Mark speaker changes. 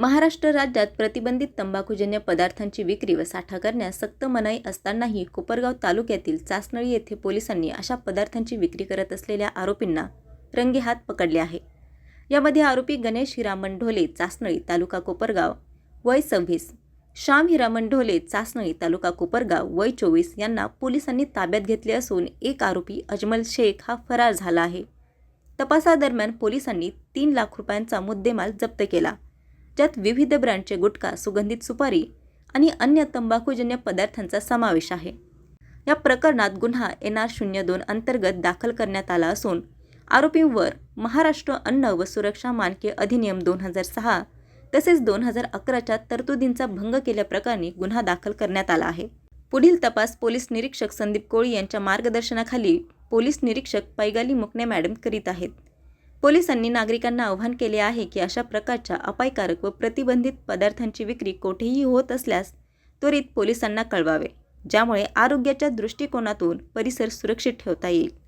Speaker 1: महाराष्ट्र राज्यात प्रतिबंधित तंबाखूजन्य पदार्थांची विक्री व साठा करण्यास सक्त मनाई असतानाही कोपरगाव तालुक्यातील चासनळी येथे पोलिसांनी अशा पदार्थांची विक्री करत असलेल्या आरोपींना रंगेहात पकडले आहे. यामध्ये आरोपी गणेश हिरामण ढोले चासनळी तालुका कोपरगाव वय सव्वीस. श्याम हिरामण ढोले चासनळी तालुका कोपरगाव वय चोवीस यांना पोलिसांनी ताब्यात घेतले असून एक आरोपी अजमल शेख हा फरार झाला आहे. तपासादरम्यान पोलिसांनी तीन लाख रुपयांचा मुद्देमाल जप्त केला. ज्यात विविध ब्रँडचे गुटखा सुगंधित सुपारी आणि अन्य तंबाखूजन्य पदार्थांचा समावेश आहे. या प्रकरणात गुन्हा एन आर शून्य दोन अंतर्गत दाखल करण्यात आला असून आरोपींवर महाराष्ट्र अन्न व सुरक्षा मानके अधिनियम दोन हजार सहा तसेच दोन हजार अकराच्या तरतुदींचा भंग केल्याप्रकरणी गुन्हा दाखल करण्यात आला आहे. पुढील तपास पोलीस निरीक्षक संदीप कोळी यांच्या मार्गदर्शनाखाली पोलीस निरीक्षक पैगाली मुकणे मॅडम करीत आहेत. पोलिसांनी नागरिकांना आवाहन केले आहे की अशा प्रकारच्या अपायकारक व प्रतिबंधित पदार्थांची विक्री कोठेही होत असल्यास त्वरित पोलिसांना कळवावे ज्यामुळे आरोग्याच्या दृष्टिकोनातून परिसर सुरक्षित ठेवता येईल.